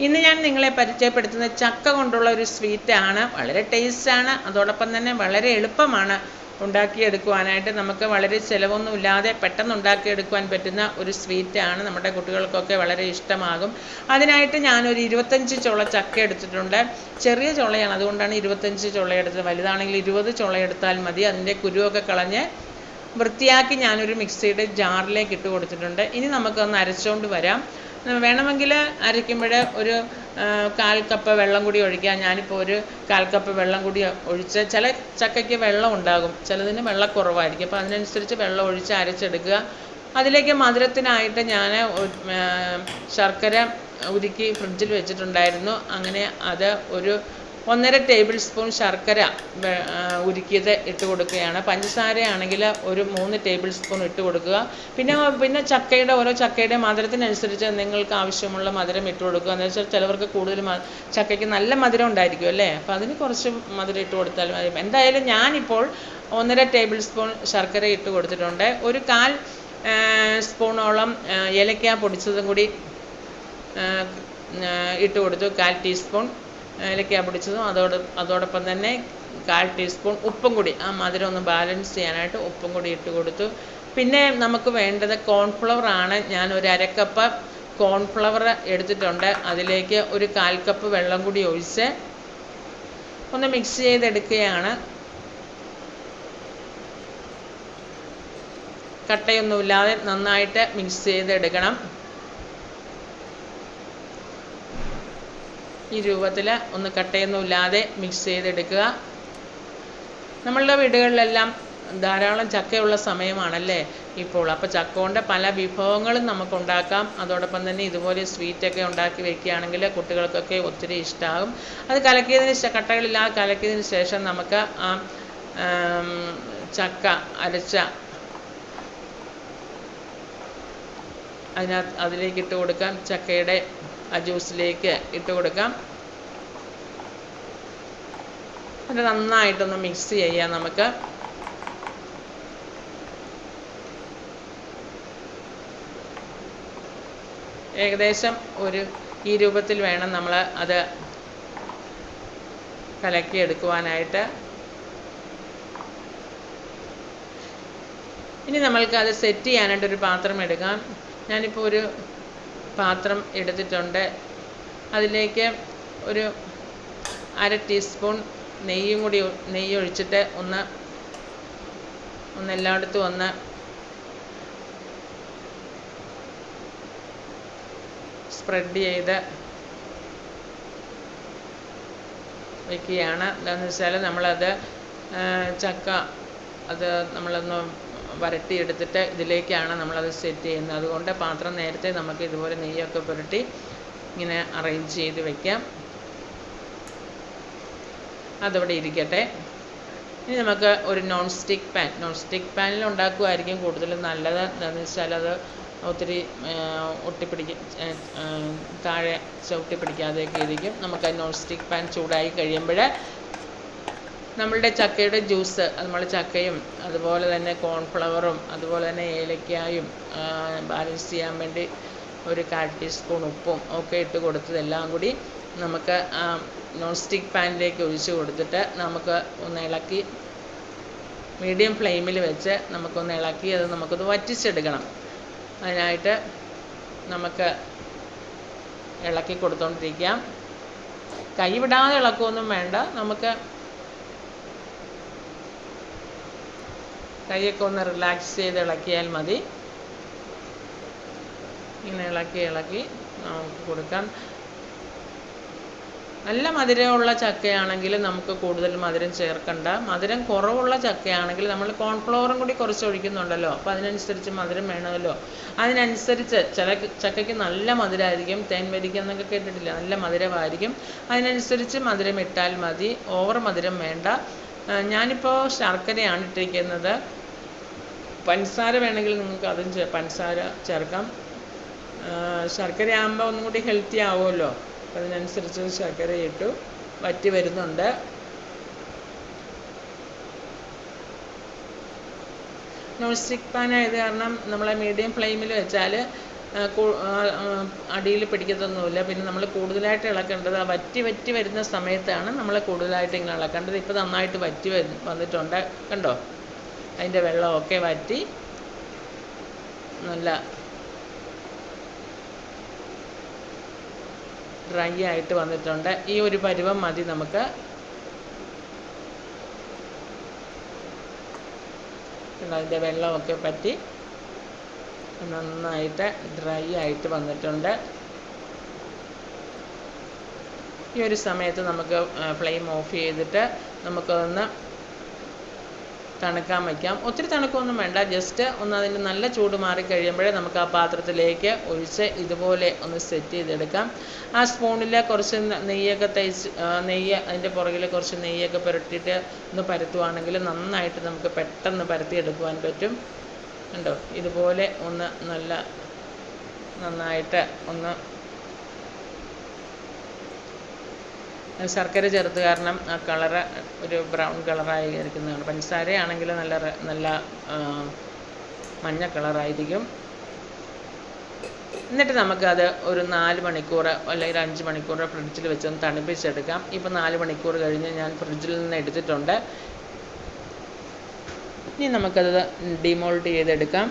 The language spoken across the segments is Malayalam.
ഇന്ന് ഞാൻ നിങ്ങളെ പരിചയപ്പെടുത്തുന്ന ചക്ക കൊണ്ടുള്ള ഒരു സ്വീറ്റ് ആണ്. വളരെ ടേസ്റ്റ് ആണ്. അതോടൊപ്പം തന്നെ വളരെ എളുപ്പമാണ് ഉണ്ടാക്കിയെടുക്കുവാനായിട്ട്. നമുക്ക് വളരെ ചിലവൊന്നുമില്ലാതെ പെട്ടെന്ന് ഉണ്ടാക്കിയെടുക്കുവാൻ പറ്റുന്ന ഒരു സ്വീറ്റാണ് നമ്മുടെ കുട്ടികൾക്കൊക്കെ വളരെ ഇഷ്ടമാകും. അതിനായിട്ട് ഞാനൊരു ഇരുപത്തഞ്ച് ചുള ചക്ക എടുത്തിട്ടുണ്ട്. ചെറിയ ചുളയാണ്. അതുകൊണ്ടാണ് ഇരുപത്തഞ്ച് ചുള എടുത്തത്. വലുതാണെങ്കിൽ ഇരുപത് ചുള എടുത്താൽ മതി. അതിന്റെ കുരുവൊക്കെ കളഞ്ഞ് വൃത്തിയാക്കി ഞാനൊരു മിക്സിയുടെ ജാറിലേക്ക് ഇട്ട് കൊടുത്തിട്ടുണ്ട്. ഇനി നമുക്കൊന്ന് അരച്ചുകൊണ്ട് വരാം. വേണമെങ്കിൽ അരയ്ക്കുമ്പോൾ ഒരു കാൽ കപ്പ് വെള്ളം കൂടി ഒഴിക്കുക. ഞാനിപ്പോൾ ഒരു കാൽ കപ്പ് വെള്ളം കൂടി ഒഴിച്ച് ചില ചക്കയ്ക്ക് വെള്ളം ഉണ്ടാകും. ചിലതിന് വെള്ളക്കുറവായിരിക്കും. അപ്പോൾ അതിനനുസരിച്ച് വെള്ളം ഒഴിച്ച് അരച്ചെടുക്കുക. അതിലേക്ക് മധുരത്തിനായിട്ട് ഞാൻ ശർക്കര ഉരുക്കി ഫ്രിഡ്ജിൽ വെച്ചിട്ടുണ്ടായിരുന്നു. അങ്ങനെ അത് ഒരു ഒന്നര ടേബിൾ സ്പൂൺ ശർക്കര ഉരുക്കിയത് ഇട്ട് കൊടുക്കുകയാണ്. പഞ്ചസാരയാണെങ്കിൽ ഒരു മൂന്ന് ടേബിൾ സ്പൂൺ ഇട്ട് കൊടുക്കുക. പിന്നെ പിന്നെ ചക്കയുടെ ഓരോ ചക്കയുടെ മധുരത്തിനനുസരിച്ച് നിങ്ങൾക്ക് ആവശ്യമുള്ള മധുരം ഇട്ട് കൊടുക്കുക. എന്ന് വെച്ചാൽ ചിലവർക്ക് കൂടുതൽ ചക്കയ്ക്ക് നല്ല മധുരം ഉണ്ടായിരിക്കും അല്ലേ? അപ്പോൾ അതിന് കുറച്ച് മധുരം ഇട്ട് കൊടുത്താൽ മതി. എന്തായാലും ഞാനിപ്പോൾ ഒന്നര ടേബിൾ സ്പൂൺ ശർക്കര ഇട്ട് കൊടുത്തിട്ടുണ്ട്. ഒരു കാൽ സ്പൂണോളം ഏലക്ക പൊടിച്ചതും കൂടി ഇട്ട് കൊടുത്തു. കാൽ ടീസ്പൂൺ. ഏലക്ക പൊടിച്ചതും. അതോട് അതോടൊപ്പം തന്നെ കാൽ ടീസ്പൂൺ ഉപ്പും കൂടി. ആ മധുരം ഒന്ന് ബാലൻസ് ചെയ്യാനായിട്ട് ഉപ്പും കൂടി ഇട്ട് കൊടുത്തു. പിന്നെ നമുക്ക് വേണ്ടത് കോൺഫ്ലവർ ആണ്. ഞാൻ ഒരു അരക്കപ്പ് കോൺഫ്ലവർ എടുത്തിട്ടുണ്ട്. അതിലേക്ക് ഒരു കാൽ കപ്പ് വെള്ളം കൂടി ഒഴിച്ച് ഒന്ന് മിക്സ് ചെയ്തെടുക്കുകയാണ്. കട്ടയൊന്നുമില്ലാതെ നന്നായിട്ട് മിക്സ് ചെയ്തെടുക്കണം. ഈ രൂപത്തിൽ ഒന്ന് കട്ടയൊന്നുമില്ലാതെ മിക്സ് ചെയ്തെടുക്കുക. നമ്മളുടെ വീടുകളിലെല്ലാം ധാരാളം ചക്കയുള്ള സമയമാണല്ലേ ഇപ്പോൾ. അപ്പോൾ ചക്ക കൊണ്ട് പല വിഭവങ്ങളും നമുക്ക് ഉണ്ടാക്കാം അതോടൊപ്പം തന്നെ ഇതുപോലെ സ്വീറ്റൊക്കെ ഉണ്ടാക്കി വെക്കുകയാണെങ്കിൽ കുട്ടികൾക്കൊക്കെ ഒത്തിരി ഇഷ്ടമാകും അത് കലക്കിയതിന് കട്ടകളില്ലാതെ കലക്കിയതിന് ശേഷം നമുക്ക് ആ ചക്ക അരച്ച അതിനകത്ത് അതിലേക്ക് ഇട്ട് കൊടുക്കാം. ചക്കയുടെ ആ ജ്യൂസിലേക്ക് ഇട്ട് കൊടുക്കാം. അത് നന്നായിട്ടൊന്ന് മിക്സ് ചെയ്യാം നമുക്ക്. ഏകദേശം ഒരു ഈ രൂപത്തിൽ വേണം നമ്മൾ അത് കലക്കി എടുക്കുവാനായിട്ട്. ഇനി നമ്മൾക്ക് അത് സെറ്റ് ചെയ്യാനായിട്ട് ഒരു പാത്രം എടുക്കാം. ഞാനിപ്പോൾ ഒരു പാത്രം എടുത്തിട്ടുണ്ട്. അതിലേക്ക് ഒരു അര ടീസ്പൂൺ നെയ്യും കൂടി നെയ്യ് ഒഴിച്ചിട്ട് ഒന്ന് ഒന്ന് എല്ലായിടത്തും ഒന്ന് സ്പ്രെഡ് ചെയ്ത് വയ്ക്കുകയാണ് എന്താണെന്ന് വെച്ചാൽ നമ്മളത് ചക്ക അത് നമ്മളൊന്ന് വരട്ടിയെടുത്തിട്ട് ഇതിലേക്കാണ് നമ്മളത് സെറ്റ് ചെയ്യുന്നത്. അതുകൊണ്ട് പാത്രം നേരത്തെ നമുക്ക് ഇതുപോലെ നെയ്യൊക്കെ പുരട്ടി ഇങ്ങനെ അറേഞ്ച് ചെയ്ത് വെക്കാം. അതവിടെ ഇരിക്കട്ടെ. ഇനി നമുക്ക് ഒരു non stick pan non stick പാനിൽ ഉണ്ടാക്കുമായിരിക്കും കൂടുതലും നല്ലത്. എന്താണെന്ന് വെച്ചാൽ അത് ഒത്തിരി ഒട്ടിപ്പിടിക്ക താഴെ ചവിട്ടി പിടിക്കാതെയൊക്കെ ഇരിക്കും. നമുക്ക് നോൺ സ്റ്റിക്ക് പാൻ ചൂടായി കഴിയുമ്പോൾ നമ്മളുടെ ചക്കയുടെ ജ്യൂസ് നമ്മൾ ചക്കയും അതുപോലെ തന്നെ കോൺഫ്ലവറും അതുപോലെ തന്നെ ഏലക്കായും ബാലൻസ് ചെയ്യാൻ വേണ്ടി ഒരു കാൽ ടീസ്പൂൺ ഉപ്പും ഒക്കെ ഇട്ട് കൊടുത്തതെല്ലാം കൂടി നമുക്ക് നോൺ സ്റ്റിക്ക് പാനിലേക്ക് ഒഴിച്ച് കൊടുത്തിട്ട് നമുക്ക് ഒന്ന് ഇളക്കി മീഡിയം ഫ്ലെയിമിൽ വെച്ച് നമുക്കൊന്ന് ഇളക്കി അത് നമുക്കൊന്ന് വറ്റിച്ചെടുക്കണം. അതിനായിട്ട് നമുക്ക് ഇളക്കി കൊടുത്തോണ്ടിരിക്കാം. കൈ വിടാതെ ഇളക്കുമൊന്നും വേണ്ട. നമുക്ക് കൈയൊക്കെ ഒന്ന് റിലാക്സ് ചെയ്ത് ഇളക്കിയാൽ മതി. ഇങ്ങനെ ഇളക്കി ഇളക്കി നമുക്ക് കൊടുക്കാം. നല്ല മധുരമുള്ള ചക്കയാണെങ്കിൽ നമുക്ക് കൂടുതൽ മധുരം ചേർക്കണ്ട. മധുരം കുറവുള്ള ചക്കയാണെങ്കിൽ നമ്മൾ കോൺഫ്ലവറും കൂടി കുറച്ച് ഒഴിക്കുന്നുണ്ടല്ലോ. അപ്പോൾ അതിനനുസരിച്ച് മധുരം വേണമല്ലോ. അതിനനുസരിച്ച് ചില ചക്കയ്ക്ക് നല്ല മധുരമായിരിക്കും തേൻ വരിക്ക എന്നൊക്കെ കേട്ടിട്ടില്ല? നല്ല മധുരമായിരിക്കും. അതിനനുസരിച്ച് മധുരം ഇട്ടാൽ മതി. ഓവർ മധുരം വേണ്ട. ഞാനിപ്പോൾ ശർക്കരയാണ് ഇട്ടിരിക്കുന്നത്. പഞ്ചസാര വേണമെങ്കിൽ നിങ്ങൾക്ക് അതും പഞ്ചസാര ചേർക്കാം. ശർക്കര ആകുമ്പോൾ ഒന്നും കൂടി ഹെൽത്തി ആവുമല്ലോ. അപ്പം അതിനനുസരിച്ച് ശർക്കര ഇട്ടു. വറ്റി വരുന്നുണ്ട്. നോൺ സ്റ്റിക്ക് പാൻ ആയത് കാരണം നമ്മളെ മീഡിയം ഫ്ലെയിമിൽ വെച്ചാൽ അടിയിൽ പിടിക്കത്തൊന്നുമില്ല. പിന്നെ നമ്മൾ കൂടുതലായിട്ട് ഇളക്കേണ്ടത് ആ വറ്റി വറ്റി വരുന്ന സമയത്താണ് നമ്മൾ കൂടുതലായിട്ട് ഇങ്ങനെ ഇളക്കേണ്ടത്. ഇപ്പോൾ നന്നായിട്ട് വറ്റി വന്നിട്ടുണ്ട്. കണ്ടോ? അതിന്റെ വെള്ളമൊക്കെ വറ്റി നല്ല ഡ്രൈ ആയിട്ട് വന്നിട്ടുണ്ട്. ഈ ഒരു പരുവം മതി നമുക്ക്. അതിന്റെ വെള്ളമൊക്കെ പറ്റി നന്നായിട്ട് ഡ്രൈ ആയിട്ട് വന്നിട്ടുണ്ട്. ഈ ഒരു സമയത്ത് നമുക്ക് ഫ്ലെയിം ഓഫ് ചെയ്തിട്ട് നമുക്കൊന്ന് തണുക്കാൻ വയ്ക്കാം. ഒത്തിരി തണുക്കൊന്നും വേണ്ട. ജസ്റ്റ് ഒന്ന് അതിന്റെ നല്ല ചൂട് മാറി കഴിയുമ്പോഴേ നമുക്ക് ആ പാത്രത്തിലേക്ക് ഒഴിച്ച് ഇതുപോലെ ഒന്ന് സെറ്റ് ചെയ്തെടുക്കാം. ആ സ്പൂണിൽ കുറച്ച് നെയ്യൊക്കെ തേച്ച് നെയ്യ് അതിന്റെ പുറകിൽ കുറച്ച് നെയ്യൊക്കെ പുരട്ടിയിട്ട് ഒന്ന് പരത്തുവാണെങ്കിൽ നന്നായിട്ട് നമുക്ക് പെട്ടെന്ന് പരത്തിയെടുക്കുവാൻ പറ്റും. കണ്ടോ? ഇതുപോലെ ഒന്ന് നല്ല നന്നായിട്ട് ഒന്ന് ശർക്കര ചേർത്ത് കാരണം ആ കളറ് ഒരു ബ്രൗൺ കളറായി ഇരിക്കുന്നതാണ് പഞ്ചസാരയാണെങ്കിൽ നല്ല നല്ല മഞ്ഞ കളറായിരിക്കും. എന്നിട്ട് നമുക്കത് ഒരു നാല് മണിക്കൂർ അല്ലെങ്കിൽ അഞ്ച് മണിക്കൂർ ഫ്രിഡ്ജിൽ വെച്ചൊന്ന് തണുപ്പിച്ചെടുക്കാം. ഇപ്പോൾ നാല് മണിക്കൂർ കഴിഞ്ഞ് ഞാൻ ഫ്രിഡ്ജിൽ നിന്ന് എടുത്തിട്ടുണ്ട്. ഇനി നമുക്കത് ഡിമോൾട്ട് ചെയ്തെടുക്കാം.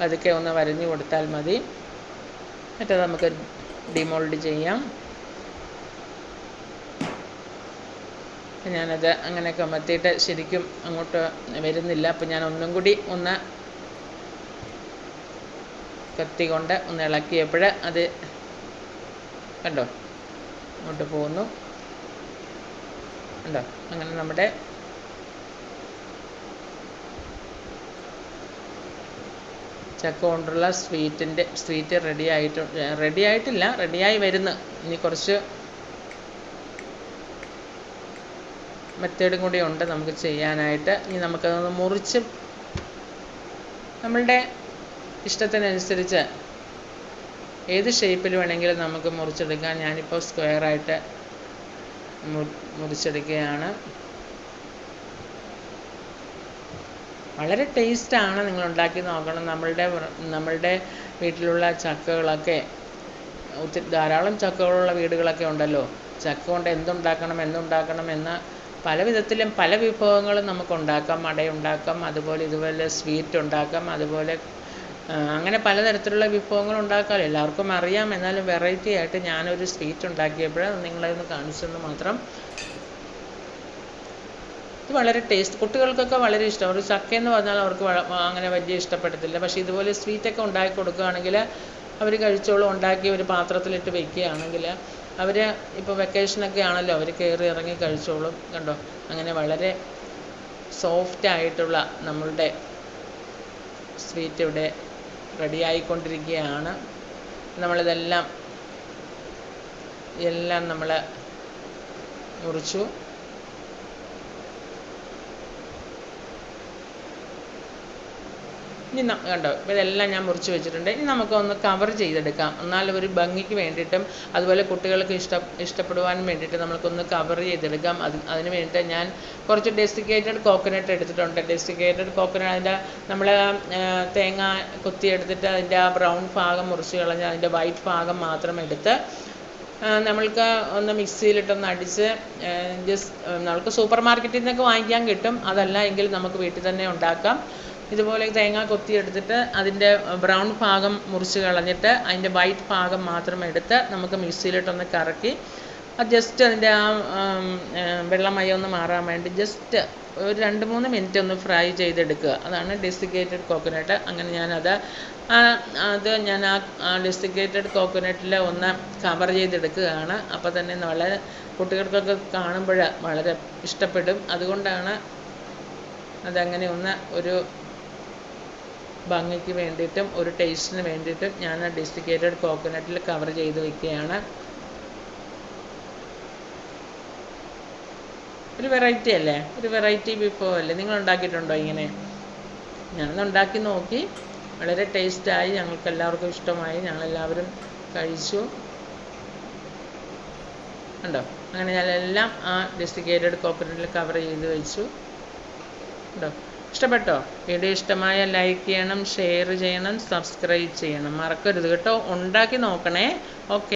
പതുക്കെ ഒന്ന് വരഞ്ഞു കൊടുത്താൽ മതി. എന്നിട്ട് നമുക്ക് ഡിമോൾഡ് ചെയ്യാം. ഞാനത് അങ്ങനെ കമത്തിയിട്ട് ശരിക്കും അങ്ങോട്ട് വരുന്നില്ല. അപ്പം ഞാൻ ഒന്നും കൂടി ഒന്ന് കത്തി കൊണ്ട് ഒന്ന് ഇളക്കിയപ്പോൾ അത് കണ്ടോ? അങ്ങോട്ട് പോകുന്നു. കണ്ടോ? അങ്ങനെ നമ്മുടെ ചക്ക കൊണ്ടുള്ള സ്വീറ്റിന്റെ സ്വീറ്റ് റെഡി ആയിട്ട് റെഡി ആയിട്ടില്ല റെഡിയായി വരുന്നു. ഇനി കുറച്ച് മെത്തേഡും കൂടി ഉണ്ട് നമുക്ക് ചെയ്യാനായിട്ട്. ഇനി നമുക്കതൊന്ന് മുറിച്ച് നമ്മളുടെ ഇഷ്ടത്തിനനുസരിച്ച് ഏത് ഷേപ്പിൽ വേണമെങ്കിലും നമുക്ക് മുറിച്ചെടുക്കാം. ഞാനിപ്പോൾ സ്ക്വയറായിട്ട് മുറിച്ചെടുക്കുകയാണ്. വളരെ ടേസ്റ്റാണ് നിങ്ങൾ ഉണ്ടാക്കി നോക്കണം. നമ്മളുടെ നമ്മളുടെ വീട്ടിലുള്ള ചക്കകളൊക്കെ ഒത്തിരി ധാരാളം ചക്കകളുള്ള വീടുകളൊക്കെ ഉണ്ടല്ലോ. ചക്ക കൊണ്ട് എന്തുണ്ടാക്കണം എന്തുണ്ടാക്കണം എന്ന് പല വിധത്തിലും പല വിഭവങ്ങളും നമുക്ക് ഉണ്ടാക്കാം അടയുണ്ടാക്കാം അതുപോലെ ഇതുപോലെ സ്വീറ്റ് ഉണ്ടാക്കാം അതുപോലെ അങ്ങനെ പലതരത്തിലുള്ള വിഭവങ്ങൾ ഉണ്ടാക്കാം. എല്ലാവർക്കും അറിയാം. എന്നാലും വെറൈറ്റി ആയിട്ട് ഞാനൊരു സ്വീറ്റ് ഉണ്ടാക്കിയപ്പോൾ നിങ്ങളെ ഒന്ന് കാണിച്ചെന്ന് മാത്രം ഇത് വളരെ ടേസ്റ്റ്. കുട്ടികൾക്കൊക്കെ വളരെ ഇഷ്ടമാണ് ഒരു എന്ന് പറഞ്ഞാൽ അവർക്ക് അങ്ങനെ വലിയ ഇഷ്ടപ്പെടത്തില്ല. പക്ഷേ ഇതുപോലെ സ്വീറ്റൊക്കെ ഉണ്ടാക്കി കൊടുക്കുകയാണെങ്കിൽ അവർ കഴിച്ചോളും. ഉണ്ടാക്കി ഒരു പാത്രത്തിലിട്ട് വെക്കുകയാണെങ്കിൽ അവർ ഇപ്പോൾ വെക്കേഷനൊക്കെ ആണല്ലോ. അവർ കയറി ഇറങ്ങി കഴിച്ചോളും. കണ്ടോ? അങ്ങനെ വളരെ സോഫ്റ്റ് ആയിട്ടുള്ള നമ്മളുടെ സ്വീറ്റ് ഇവിടെ റെഡി ആയിക്കൊണ്ടിരിക്കുകയാണ്. നമ്മളിതെല്ലാം എല്ലാം നമ്മൾ മുറിച്ചു. ഇനി കണ്ടോ ഇതെല്ലാം ഞാൻ മുറിച്ച് വെച്ചിട്ടുണ്ട്. ഇനി നമുക്കൊന്ന് കവർ ചെയ്തെടുക്കാം. എന്നാൽ ഒരു ഭംഗിക്ക് വേണ്ടിയിട്ടും അതുപോലെ കുട്ടികൾക്ക് ഇഷ്ട ഇഷ്ടപ്പെടുവാനും വേണ്ടിയിട്ട് നമുക്കൊന്ന് കവർ ചെയ്തെടുക്കാം. അത് അതിന് വേണ്ടിയിട്ട് ഞാൻ കുറച്ച് ഡെസിക്കേറ്റഡ് കോക്കനട്ട് എടുത്തിട്ടുണ്ട്. ഡെസിക്കേറ്റഡ് കോക്കനട്ട് അതിന്റെ നമ്മൾ തേങ്ങ കുത്തിയെടുത്തിട്ട് അതിന്റെ ആ ബ്രൗൺ ഭാഗം മുറിച്ച് കളഞ്ഞ് അതിന്റെ വൈറ്റ് ഭാഗം മാത്രം എടുത്ത് നമ്മൾക്ക് ഒന്ന് മിക്സിയിലിട്ടൊന്ന് അടിച്ച് ജസ്റ്റ് നമുക്ക് സൂപ്പർ മാർക്കറ്റിൽ നിന്നൊക്കെ വാങ്ങിക്കാൻ കിട്ടും. അതല്ല എങ്കിൽ നമുക്ക് വീട്ടിൽ തന്നെ ഉണ്ടാക്കാം. ഇതുപോലെ തേങ്ങ കൊത്തിയെടുത്തിട്ട് അതിന്റെ ബ്രൗൺ ഭാഗം മുറിച്ച് കളഞ്ഞിട്ട് അതിന്റെ വൈറ്റ് ഭാഗം മാത്രം എടുത്ത് നമുക്ക് മിക്സിയിലിട്ടൊന്ന് കറക്കി ജസ്റ്റ് അതിന്റെ ആ വെള്ളമയം ഒന്ന് മാറാൻ വേണ്ടി ജസ്റ്റ് ഒരു രണ്ട് മൂന്ന് മിനിറ്റ് ഒന്ന് ഫ്രൈ ചെയ്തെടുക്കുക. അതാണ് ഡെസിക്കേറ്റഡ് കോക്കനട്ട് അങ്ങനെ ഞാനത് അത് ഞാൻ ആ ഡെസിക്കേറ്റഡ് കോക്കനട്ടിൽ ഒന്ന് കവർ ചെയ്തെടുക്കുകയാണ്. അപ്പോൾ തന്നെ വളരെ കുട്ടികൾക്കൊക്കെ കാണുമ്പോൾ വളരെ ഇഷ്ടപ്പെടും. അതുകൊണ്ടാണ് അതങ്ങനെ ഒന്ന് ഒരു ഭംഗിക്ക് വേണ്ടിയിട്ടും ഒരു ടേസ്റ്റിന് വേണ്ടിയിട്ടും ഞാൻ ഡെസിക്കേറ്റഡ് കോക്കനട്ടിൽ കവർ ചെയ്ത് വയ്ക്കുകയാണ് ഒരു വെറൈറ്റി അല്ലേ? ഒരു വെറൈറ്റി വിഭവമല്ലേ നിങ്ങൾ ഉണ്ടാക്കിയിട്ടുണ്ടോ ഇങ്ങനെ? ഞാനൊന്ന് ഉണ്ടാക്കി നോക്കി. വളരെ ടേസ്റ്റായി ഞങ്ങൾക്ക് എല്ലാവർക്കും ഇഷ്ടമായി. ഞങ്ങളെല്ലാവരും കഴിച്ചു. ഉണ്ടോ അങ്ങനെ ഞാനെല്ലാം ആ ഡെസിക്കേറ്റഡ് കോക്കനട്ടിൽ കവർ ചെയ്ത് വെച്ചു. ഉണ്ടോ ഇഷ്ടപ്പെട്ടോ? വീഡിയോ ഇഷ്ടമായ ലൈക്ക് ചെയ്യണം ഷെയർ ചെയ്യണം സബ്സ്ക്രൈബ് ചെയ്യണം. മറക്കരുത് കേട്ടോ. ഉണ്ടാക്കി നോക്കണേ. ഓക്കെ